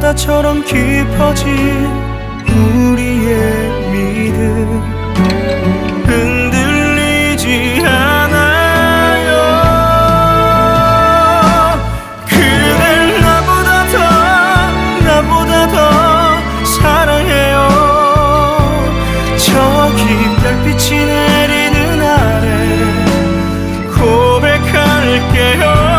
바다처럼 깊어진 우리의 믿음. 흔들리지 않아요. 그댈 나보다 더 나보다 더 사랑해요. 저기 별빛이 내리는 아래 고백할게요.